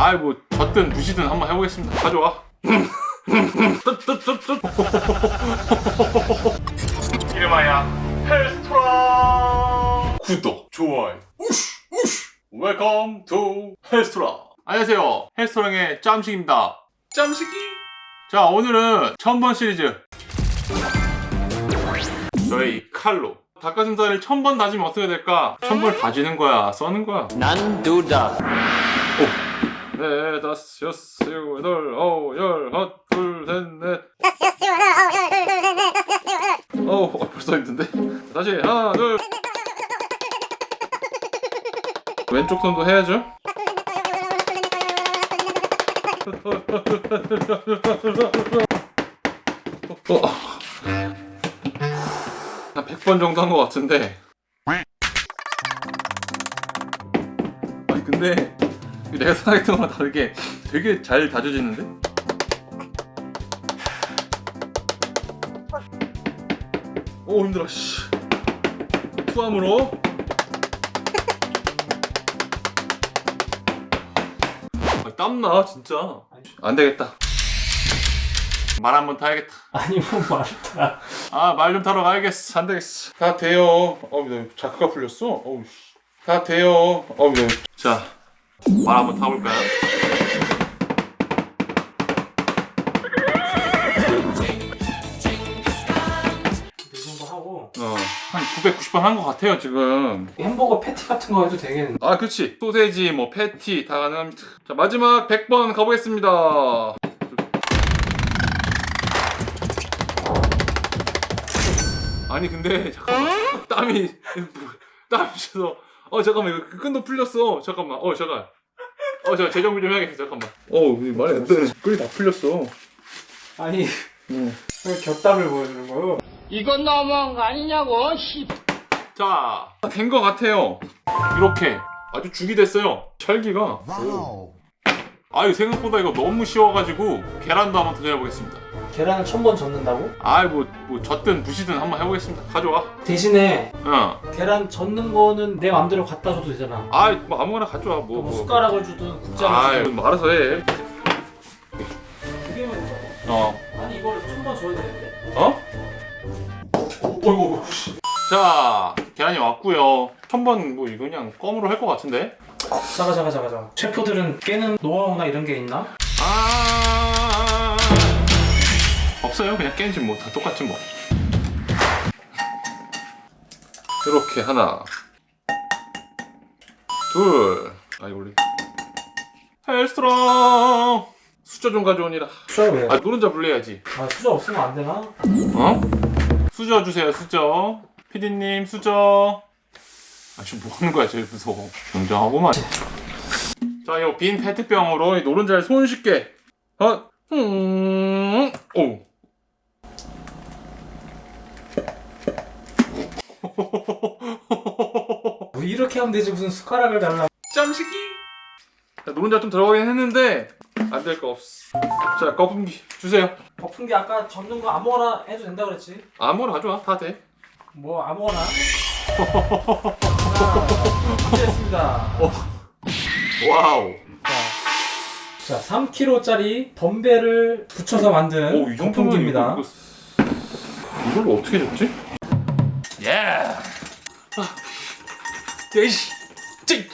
아이 뭐 졌든 무시든 한번 해보겠습니다. 가져와. 이름하여 헬스토라. 구독, 좋아요, 우슈 우슈. 웰컴 투 헬스토라. 안녕하세요. 헬스토랑의 짬식입니다. 짬식이. 자 오늘은 천번 시리즈. 저희 칼로 닭가슴살을 천번 다지면 어떻게 될까? 천번 다지는 거야, 써는 거야. 난 두다. 네, 다섯, 여섯, 여덟, 아홉, 열, 하나, 둘, 셋, 넷. 어우, 어, 벌써 힘든데? 다시, 하나, 둘. 왼쪽 손도 해야죠. 어. 한 100번 정도 한 것 같은데. 아니, 근데 내가 생각했던 거랑 다르게 되게 잘 다져지는데? 오 힘들어. 씨. 투함으로. 아, 땀나 진짜. 안 되겠다. 말 한 번 타야겠다. 아니 뭐 말다. 아 말 좀 타러 가야겠어. 안 되겠어. 다 돼요. 어우 나 자크가 풀렸어? 어우 씨 다 돼요. 어우 자 말 한번 타볼까요? 이 정도 하고. 어 한 990번 한 것 같아요 지금. 햄버거 패티 같은 거 해도 되겠는데. 아 그치 소세지 뭐 패티 다 가능합니다. 자 마지막 100번 가보겠습니다. 아니 근데 잠깐만. 땀이 땀이 져서 어 잠깐만 이거 그 끈도 풀렸어 잠깐만 어 잠깐 어 잠깐 재정비 좀 해야겠어 잠깐만 어 말이 안돼 끈이 다 풀렸어 아니 응. 왜 곁담을 보여주는 거요? 이건 너무한 거 아니냐고, 씨. 자, 된 것 같아요. 이렇게 아주 죽이 됐어요. 찰기가. 아유 생각보다 이거 너무 쉬워가지고 계란도 한번 도전해보겠습니다. 계란을 천 번 젓는다고? 아이 뭐뭐 젓든 부시든 한번 해보겠습니다. 가져와. 대신에 어. 계란 젓는 거는 내 맘대로 갖다 줘도 되잖아. 아이 뭐 아무거나 가져와. 뭐 뭐, 뭐. 숟가락을 주든 국자를 아이 주든 뭐 알아서 해. 두 개면 된다고? 어. 아니 이걸 천번 줘야 되는데. 어? 어이구. 자 계란이 왔고요. 한번 뭐 이거 그냥 껌으로 할 것 같은데. 잠깐 잠깐 잠깐 잠깐. 셰프들은 깨는 노하우나 이런 게 있나? 아 없어요. 그냥 깨지 뭐 다 똑같지 뭐. 이렇게 하나. 둘 아 이거 우리 헬스트롱! 수저 좀 가져오니라. 수저 왜? 아 노른자 불려야지. 아 수저 없으면 안 되나? 어? 수저 주세요 수저. 피디님 수저. 아 지금 뭐 하는 거야 제일 무서워 굉장하고만 자 이거 빈 페트병으로 이 노른자를 손쉽게. 어? 음, 오. 뭐 이렇게 하면 되지 무슨 숟가락을 달라. 짬식이 자, 노른자 좀 들어가긴 했는데 안 될 거 없어 자 거품기 주세요 거품기 아까 젓는 거 아무거나 해도 된다 그랬지? 아무거나 가져와 다돼 뭐 아무거나. 준비했습니다. 와우 자, 3kg짜리 덤벨을 붙여서 만든 오, 이 정도면 거품기입니다. 이거, 이거, 이걸로 어떻게 줬지? 예. 아, 예시. 찌.